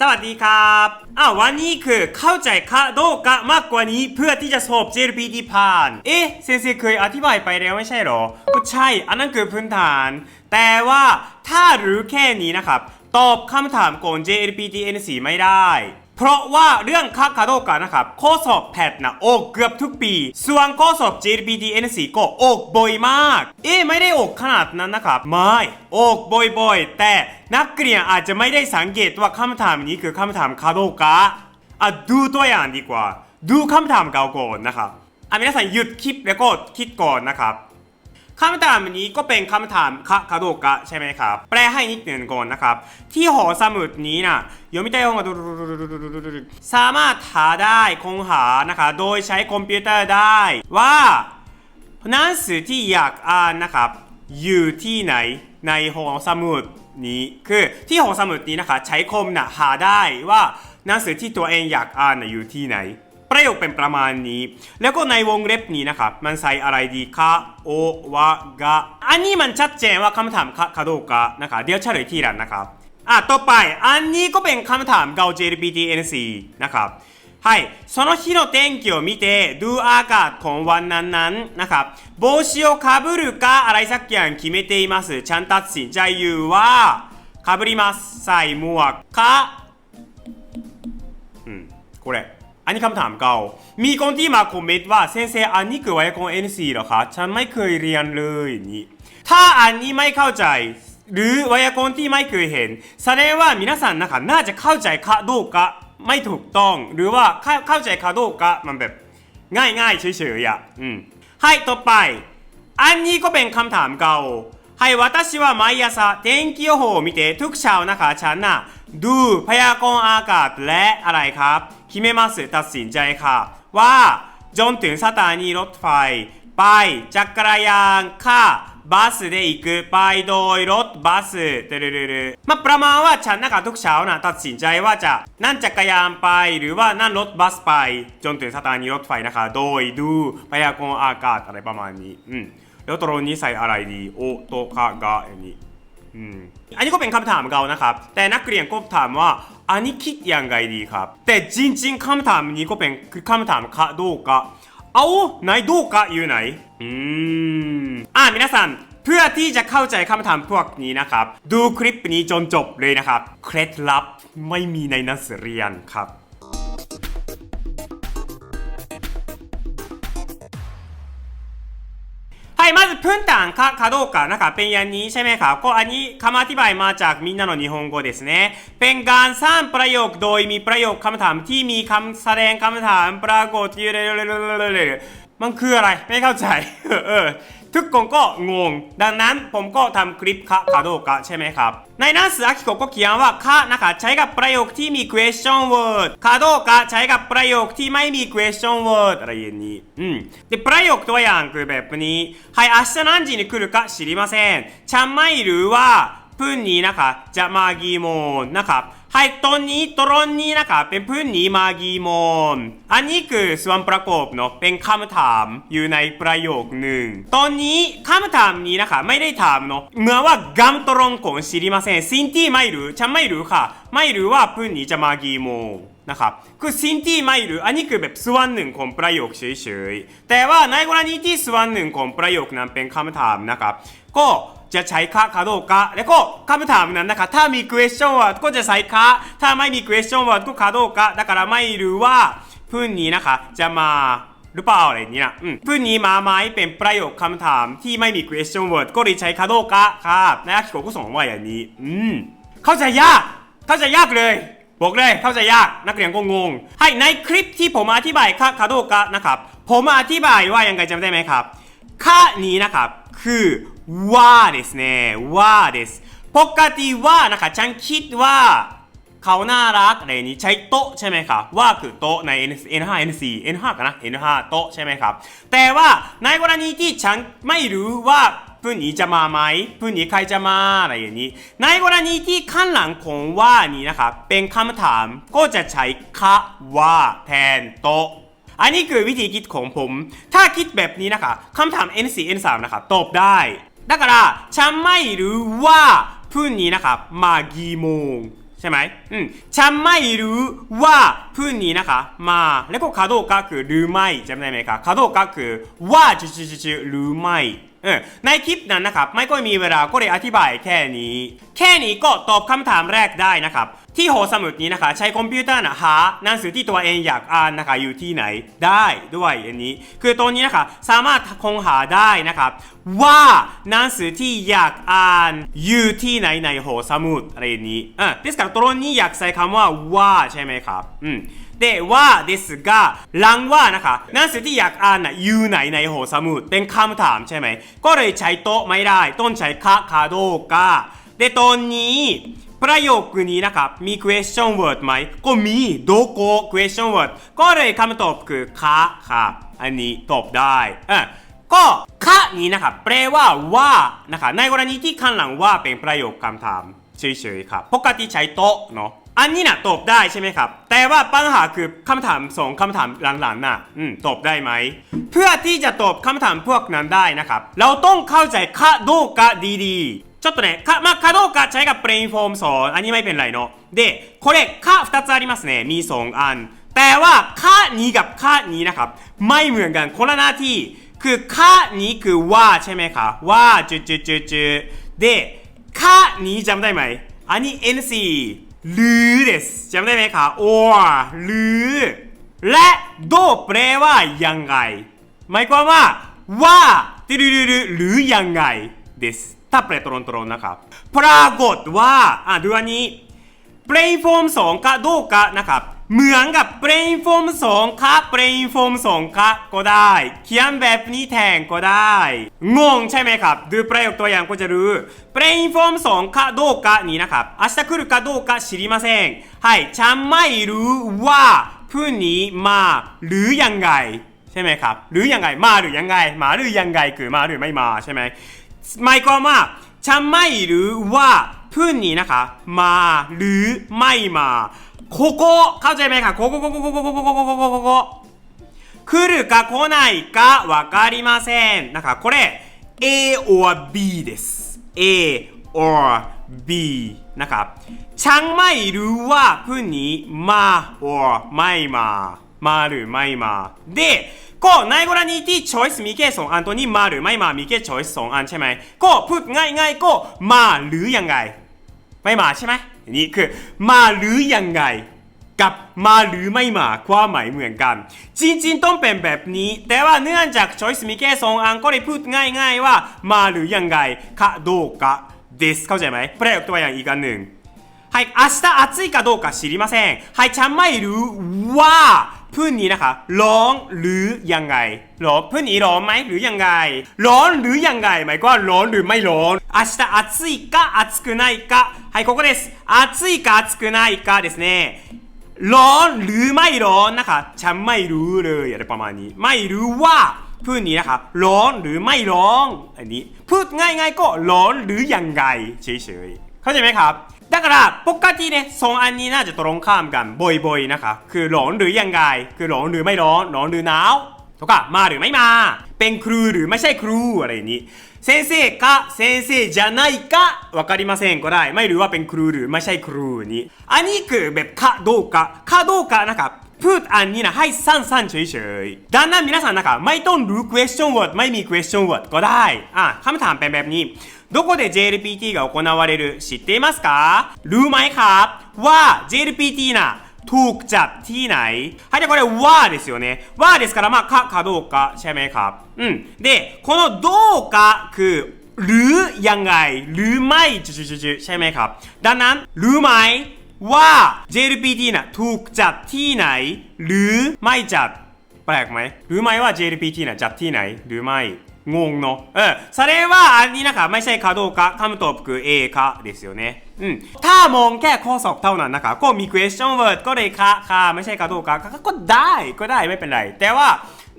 สวัสดีครับอ้าววันนี้คือเข้าใจคะโดกะมากกว่านี้เพื่อที่จะสอบ JLPT ผ่าน เอ๊ะเซนเซเคยอธิบายไปแล้วไม่ใช่หรอ ก็ใช่ อันนั้นคือพื้นฐาน แต่ว่าถ้ารู้แค่นี้นะครับ ตอบคำถามก่อน JLPT N4 ไม่ได้ เพราะว่าเรื่องค่าคาโดกะนะครับ ข้อสอบแพทนะออกเกือบทุกปี ส่วนข้อสอบ JLPT N4 ก็ออกบ่อยมาก เอ๊ะไม่ได้ออกขนาดนั้นนะครับ ไม่ออกบ่อยๆ แต่นักเรียนอาจจะไม่ได้สังเกตว่าคำถามนี้คือคำถามคาโดกะอ่ะดูตัวอย่างดีกว่า ดูคำถามเก่าก่อนนะครับอ่ะ皆さんหยุดคลิปแล้วก็คิดก่อนนะครับ คำถามนี้ก็เป็นคำถามคะคาโดกะใช่ไหมครับ แปลให้นิดหนึ่งก่อนนะครับ ที่หอสมุดนี้นะโยมิตาโยงสามารถหาได้คงหานะคะโดยใช้คอมพิวเตอร์ได้ว่าหนังสือที่อยากอ่านนะครับ อยู่ที่ไหนในหอสมุดนี้คือที่หอสมุดนี้นะคะ ใช้คอมนะหาได้ว่าหนังสือที่ตัวเองอยากอ่านอยู่ที่ไหน ประโยคเป็นประมาณนี้ แล้วก็ในวงเล็บนี้นะครับ มันใส่อะไรดีคะโอวะกะอันนี้มันชัดเจนว่าคำถามคะかどうかนะครับเดี๋ยวเฉลยทีหลังนะครับ อ่ะต่อไป อันนี้ก็เป็นคำถามเก่า JLPT NC นะครับはいその日の天気を見てดูอากาศของวันนั้นๆนะครับ帽子をかぶるかอะไรสักอย่าง決めていますฉันตัดสินใจอยู่ว่าかぶりますใส่หมวกかอืมこれ อันนี้คำถามเก่า มีคนที่มาคอมเมนต์ว่าเซนเซอันนี้คือไวยากรณ์ NC เหรอคะ ฉันไม่เคยเรียนเลยนี่ ถ้าอันนี้ไม่เข้าใจ หรือไวยากรณ์ที่ไม่เคยเห็น แสดงว่า皆さんนะคะน่าจะเข้าใจかどうかไม่ถูกต้อง หรือว่าเข้าเข้าใจかどうかมันแบบง่ายๆเฉยๆอ่ะอืมให้ต่อไป อันนี้ก็เป็นคำถามเก่าはい私は毎朝天気予報を見てทุกเช้านะคะฉันน่ะดูพยากรณ์อากาศและอะไรครับ คิเมมัสตัดสินใจค่ะ ว่าจนถึงสถานีรถไฟ ไปจักรยานค่ะบัสで行くไปโดยรถบัสเตรเรมาประมาณว่าฉันนะคะทุกเช้านะตัดสินใจว่าจะนั่งจักรยานไป หรือว่านั่งรถบัสไป จนถึงสถานีรถไฟนะคะ โดยดูพยากรณ์อากาศอะไรประมาณนี้อืม แล้วตรงนี้ใส่อะไรดี โอโตคากะอย่างนี้อืมอันนี้ก็เป็นคำถามเก่านะครับ แต่นักเรียนก็ถามว่า อันนี้คิดยังไงดีครับ แต่จริงๆคำถามนี้ก็เป็นคือคำถามคะどうかเอาไหนどうかอยู่ไหน อืม อ่า皆さんเพื่อที่จะเข้าใจคำถามพวกนี้นะครับ ดูคลิปนี้จนจบเลยนะครับ เคล็ดลับไม่มีในหนังสือเรียนครับ はい、まず、プンタンか、かどうか、なんか、เป็นอย่างนี้ใช่ไหมครับ ก็อันนี้คำอธิบายมาจากมินนาโนนิฮงโกですね เป็นการสร้างประโยคโดยมีประโยคคำถามที่มีคำแสดงคำถามปรากฏอยู่มันคืออะไร ไม่เข้าใจ เออ ทุกคนก็งง ดังนั้นผมก็ทำคลิปคะかどうかใช่ไหมครับ ในหนังสืออากิโกะก็เขียนว่าคะนะคะใช้กับประโยคที่มี question word かどうかใช้กับประโยคที่ไม่มี question word อะไรอย่างนี้ อืมでประโยคตัวอย่างคือแบบนี้はい明日何時に来るか知りませんฉันไม่รู้ว่าพรุ่งนี้นะคะจะมากี่โมงนะครับ はいตอนนี้ตอนนี้นะคะเป็นพื้นนี้มากีมอนอันนี้คือส่วนประกอบเนาะเป็นคำถามอยู่ในประโยคหนึ่ง ตอนนี้คำถามนี้นะคะไม่ได้ถามเนาะเมื่อว่ากัมตรอนคงชิริมาเซนซินตี้ไม่รู้ฉันไม่รู้ค่ะ ไม่รู้ว่าพื้นนี้จะมากีโมนะครับคือซินตี้ไม่รู้อันนี้คือแบบส่วนหนึ่งของประโยคเฉยๆแต่ว่าในกรณีที่ส่วนหนึ่งของประโยคนั้นเป็นคำถามนะครับก็ จะใช้คะかどうかแล้วก็คำถามนั้นนะคะถ้ามี question word ก็จะใช้คะถ้าไม่มี question word ก็かどうかだからไม่รู้ว่าพรุ่งนี้นะคะจะมาหรือเปล่าอะไรอย่างนี้นะอืมพรุ่งนี้มาไหมเป็นประโยคคำถามที่ไม่มี question word ก็เลยใช้かどうかครับนายอาคิโกะก็สอนว่าอย่างนี้ อืม เข้าใจยาก เข้าใจยากเลย บอกเลยเข้าใจยากนักเรียนก็งง ให้ในคลิปที่ผมอธิบายค่าคาโดกะนะครับ ผมอธิบายว่ายังไงจำได้ไหมครับค่านี้นะครับ คือว่าですねว่าですปกติว่านะครับฉันคิดว่าเขาน่ารักอะไรนี้ใช้โต๊ะใช่ไหมครับว่าคือโต๊ะใน N5 N4 N5 กันนะ N5 โต๊ะใช่ไหมครับ แต่ว่าในกรณีที่ฉันไม่รู้ว่า พรุ่งนี้จะมาไหมพรุ่งนี้ใครจะมาอะไรอย่างนี้ ในกรณีที่ข้างหลังของว่านี้นะครับ เป็นคำถามก็จะใช้คะว่าแทนโตะ อันนี้คือวิธีคิดของผม ถ้าคิดแบบนี้นะคะคำถาม N4 N3 นะครับตอบได้だからฉันไม่รู้ว่าพรุ่งนี้นะครับมากี่โมง ใช่ไหมอืมฉันไม่รู้ว่า พื่นนี้นะคะมาแล้วก็คาโดกะคือหรือไม่จำได้ไหมคะคาโดกะคือว่าจืจืหรือไม่ในคลิปนั้นนะครับ ไม่ก็มีเวลาก็เลยอธิบายแค่นี้ แค่นี้ก็ตอบคำถามแรกได้นะครับ ที่หอสมุดนี้นะคะ ใช้คอมพิวเตอร์นะหาหนังสือที่ตัวเองอยากอ่านนะคะอยู่ที่ไหนได้ด้วยอันนี้ คือตัวนี้นะคะสามารถคงหาได้นะครับ ว่าหนังสือที่อยากอ่านอยู่ที่ไหนในหอสมุดอะไรนี้อะดิสกับตัวนี้อยากใส่คำว่าว่าใช่ไหมครับอืม でว่าですがหลังว่านะคะหนังสือที่อยากอ่านน่ะอยู่ไหนในหอสมุดเป็นคำถามใช่ไหมก็เลยใช้โต๊ะไม่ได้ต้องใช้คะคาโดกาでตอนนี้ ประโยคนี้นะครับ มี question word ไหม ก็มีโดโก question word ก็เลยคำตอบคือคะครับอันนี้ตอบได้เออก็คะนี้นะครับ แปลว่าว่านะครับในกรณีที่ข้างหลังว่าเป็นประโยคคำถามเฉยๆครับปกติใช้โต๊ะเนาะ อันนี้นะตอบได้ใช่ไหมครับ แต่ว่าปัญหาคือคำถามสองคำถามหลังๆน่ะอืมตอบได้ไหม เพื่อที่จะตอบคำถามพวกนั้นได้นะครับ เราต้องเข้าใจคะโดกะดีๆ ちょっとね、か、まあ、かどうか違いがブレインフォームそう、アニメペンライの。で、これ、か2つありますね。มีสองอัน แต่ว่าค่านี้กับค่านี้นะครับ ไม่เหมือนกันคนละหน้าที่ คือค่านี้คือว่าใช่ไหมคะว่าจุดจุดจุดจุดでค่านี้จำได้ไหม อันนี้ NC หรือですจำได้ไหมคะ or หรือ และโดแปลว่ายังไง หมายความว่าว่าติรุรุรุหรือยังไงですถ้าแปลตรงๆนะครับ ปรากฏว่าอ่ะดูอันนี้ brain form 2かどうかนะครับ เหมือนกับ brain form 2か brain form 2かก็ได้ เขียนแบบนี้แทนก็ได้ งงใช่ไหมครับ ดูประโยคตัวอย่างก็จะรู้ brain form 2かどうかนี้นะครับ明日来るかどうか知りませんはいฉันไม่รู้ว่าพรุ่งนี้มาหรือยังไง ใช่ไหมครับ หรือยังไงมาหรือยังไง มาหรือยังไงคือมาหรือไม่มาใช่ไหม หมายความว่าฉันไม่รู้ว่าพรุ่งนี้นะคะ มาหรือไม่มา こคโกะเข้าใจไหこここここここะโคโกะโคโกะโคโกะโคโกะโคโกะ来るか来ないかわかりません。だからこれ A or B です。A or B。なんか、ちゃんまいるはふにま or まいま。まるまいま。で、ก็ในกรณีที่ choice มีแค่สองอันตัวนี้มาหรือไม่มามีแค่ choice สองอันใช่ไหมก็พูดง่ายๆก็มาหรือยังไง ไม่มาใช่ไหม นี่คือมาหรือยังไง กับมาหรือไม่มาความหมายเหมือนกัน จริงๆต้องเป็นแบบนี้ แต่ว่าเนื่องจาก choice มีแค่สองอันก็เลยพูดง่ายๆว่ามาหรือยังไงかどうかですเข้าใจไหมประโยคตัวอย่างอีกอันหนึ่ง はい、明日暑いかどうか知りません。はい、ฉันไม่รู้ว่า พรุ่งนี้นะคะร้อนหรือยังไงร้อนพรุ่งนี้ร้อนไหมหรือยังไง ร้อนหรือยังไงหมายความว่าร้อนหรือไม่ร้อน明日暑いか暑くないかはい、ここです。暑いか暑くないかですね。ร้อนหรือไม่ร้อนนะคะ ฉันไม่รู้เลยอะไรประมาณนี้ ไม่รู้ว่าพรุ่งนี้นะคะร้อนหรือไม่ร้อนอันนี้ พูดง่ายๆก็ร้อนหรือยังไงเฉยๆเข้าใจไหมครับ だからปกติเนี่ยสองอันนี้น่าจะตรงข้ามกันบ่อยๆนะคะ คือร้อนหรือยังไง คือร้อนหรือไม่ร้อนร้อนหรือหนาวとかมาหรือไม่มา เป็นครูหรือไม่ใช่ครูอะไรอย่างนี้先生か先生じゃないかわかりませんก็ได้ ไม่รู้ว่าเป็นครูหรือไม่ใช่ครูนี้ อันนี้คือแบบかどうかかどうかนะครับ พูดอันนี้นะให้สั้นๆเฉยๆดังนั้น皆さんนะคะไม่ต้องรู้ question word ไม่มี question word ก็ได้ อ่ะคำถามเป็นแบบนี้ どこで JLPT が行われる知っていますか？ルーマイカーは JLPT なトークチャบที่ไหน？はい、で、これ、はですよね。はですから、まあ、か、かどうか、シช่ไうん。で、このどうか、く、る、やんがい、るまい、ちゅちゅちゅちゅ、チュ、シไหมครัーだんだん、るまいは、JLPT な、ถูกจัティーナイหน、る、まいจับ？แปลกマイม？るまいは JLPT な、จับティーナหน、るまい。 งงเนาะเออそれはอันนี้นะคะไม่ใช่かどうかคำตอบคือ A かですよねอืมถ้ามองแค่ข้อสอบเท่านั้นนะคะ ก็มี question word ก็เลยคะค่ะไม่ใช่かどうかก็ก็ได้ก็ได้ไม่เป็นไร แต่ว่า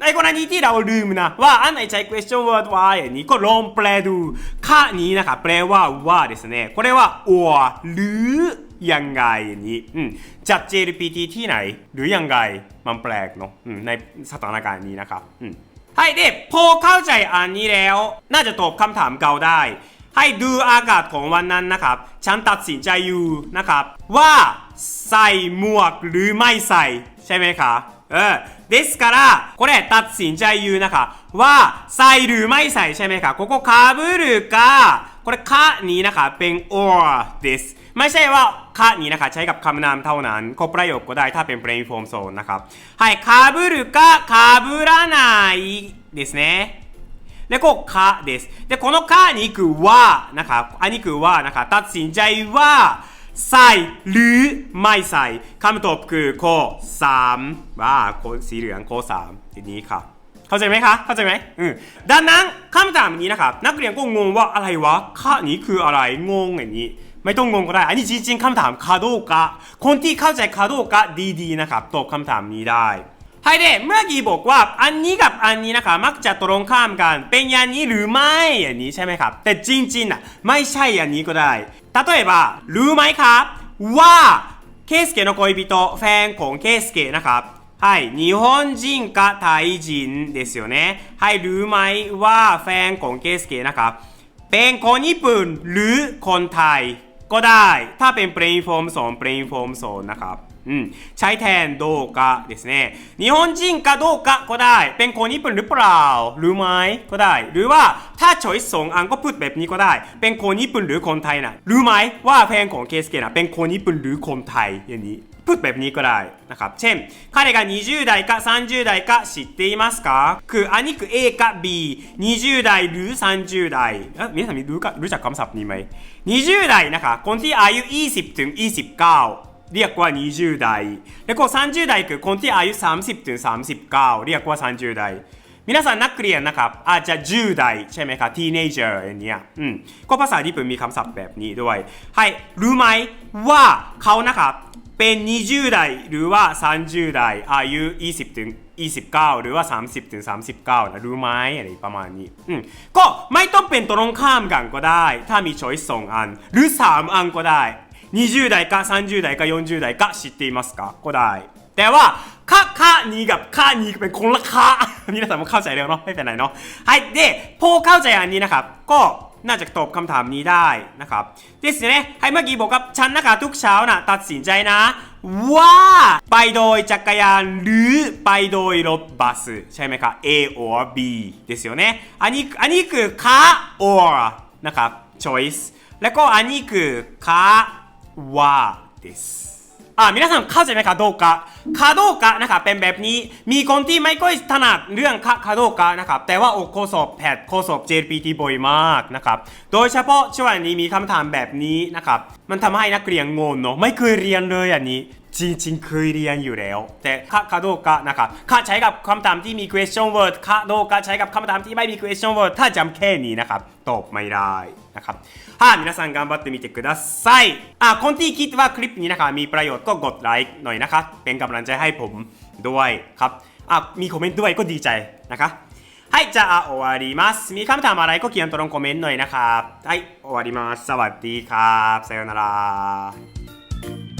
ในกรณีที่เราลืมนะ ว่าอันไหนใช้ question word ว่าอย่างนี้ก็ลองแปลดูค่ะนี้นะคะแปลว่าว่าですねこれは or หรือยังไงอย่างนี้อืมจัด JLPT ที่ไหน หรือยังไงมันแปลกเนาะอืมในสถานการณ์นี้นะครับอืม はい、で、พอเข้าใจอันนี้แล้ว น่าจะตอบคำถามเก่าได้ は ให้ดูอากาศของวันนั้นนะครับ ฉันตัดสินใจอยู่นะครับ ว่าใส่หมวกหรือไม่ใส่ใช่ไหมคะเออですからこれตัดสินใจอยู่นะคะว่าใส่หรือไม่ใส่ใช่ไหมคะここかぶるかこれかนี้นะคะเป็น or ですไม่ใช่ว่า คะนี้นะคะใช้กับคำนามเท่านั้นครบประโยคก็ได้ถ้าเป็น brain form zone นะครับはいかぶるかかぶらないですねแล้วก็คะですでこのかにคือว่านะครับอันนี้คือว่านะคะตัดสินใจว่าใส่หรือไม่ใส่คำตอบคือข้อ3ว่าข้อสี เหลืองข้อ3ทีนี้ค่ะ เข้าใจไหมคะ เข้าใจไหมอืมดังนั้นคำถามนี้นะครับ นักเรียนก็งงว่าอะไรวะค่านี้คืออะไร งงอย่างนี้ ไม่ต้องงงก็ได้ อันนี้จริงๆคำถามคาโดกะ คนที่เข้าใจคาโดกะดีๆนะครับ ตอบคำถามนี้ได้はいでเมื่อกี้บอกว่าอันนี้กับอันนี้นะคะมักจะตรงข้ามกัน เป็นอย่างนี้หรือไม่อย่างนี้ใช่ไหมครับ แต่จริงๆน่ะไม่ใช่อย่างนี้ก็ได้ 例えばรู้ไหมครับ ว่าเคสเกの恋人แฟนของเคสเกนะครับ はい、日本人かタイ人ですよね。はい、รู้ไหมว่าแฟนของเคสเกนะครับ เป็นคนญี่ปุ่นหรือคนไทยก็ได้ ถ้าเป็น brain form 2 brain form 2นะครับ อืม ใช้แทนโดกะですね日本人かどうかก็ได้ เป็นคนญี่ปุ่นหรือเปล่า รู้ไหมก็ได้ หรือว่าถ้า choice สองอันก็พูดแบบนี้ก็ได้ เป็นคนญี่ปุ่นหรือคนไทยนะรู้ไหมว่าแฟนของเคสเกนะเป็นคนญี่ปุ่นหรือคนไทยอย่างนี้ พูดแบบนี้ก็ได้นะครับ เช่น彼が20代か30代か知っていますかคืออันนี้คือ A กับ B 20代หรือ 30代เอ๊ะ皆さんรู้かรู้จักคำศัพท์นี้ไหม20代นะคะคนที่อายุ 20 ถึง 29 เรียกว่า 20代แล้วก็30代คือคนที่อายุ 30 ถึง 39 เรียกว่า 30代皆さんนักเรียนนะครับ อาจจะ10代ใช่ไหมครับ teenager อย่างเนี้ยอืมก็ภาษาญี่ปุ่นมีคำศัพท์แบบนี้ด้วยให้รู้ไหมว่าเขานะครับ เป็น 20 代 หรือว่า 30 代 อายุ 20 ถึง 29 หรือว่า 30 ถึง 39 นะรู้ไหมอะไรประมาณนี้อืมก็ไม่ต้องเป็นตรงข้ามกันก็ได้ ถ้ามี choice สองอัน หรือ 3 อันก็ได้ 20 代か30 代か40 代か知っていますかก็ได้ แต่ว่าค่าค่านี้กับค่านี้เป็นคนละค่า นี่นะสามารถเข้าใจแล้วเนาะไม่เป็นไรเนาะはいでพอเข้าใจอันนี้นะครับ ก็ น่าจะตอบคำถามนี้ได้นะครับですねはいเมื่อกี้บอกกับฉันนะคะทุกเช้านะตัดสินใจนะ ว่าไปโดยจักรยานหรือไปโดยรถบัสใช่ไหมครับ A or B ですよねอันนี้อันนี้คือค่า or นะครับ choice แล้วก็อันนี้คือค่าว่าです อ่า皆さんเข้าใจไหมคะどうかかどうかนะครับเป็นแบบนี้ มีคนที่ไม่ค่อยถนัดเรื่องคะかどうかนะครับ แต่ว่าโอโคสอบแพทโคสอบ JPT บ่อยมากนะครับ โดยเฉพาะช่วงนี้มีคำถามแบบนี้นะครับ มันทำให้นักเรียนงงเนาะ ไม่เคยเรียนเลยอันนี้ จริงๆเคยเรียนอยู่แล้ว แต่คะかどうかนะครับคะใช้กับคำถามที่มี question word คะどうかใช้กับคำถามที่ไม่มี question word ถ้าจำแค่นี้นะครับ ตอบไม่ได้นะครับ はい皆さん頑張ってみてくださいอ่ะคนที่คิดว่าคลิปนี้นะคะมีประโยชน์ก็กดไลค์หน่อยนะคะเป็นกำลังใจให้ผมด้วยครับอ่ะมีคอมเมนต์ด้วยก็ดีใจนะคะはいじゃあ終わりますมีคำถามอะไรก็เขียนตรงคอมเมนต์หน่อยนะครับはい終わりますสวัสดีครับさようなら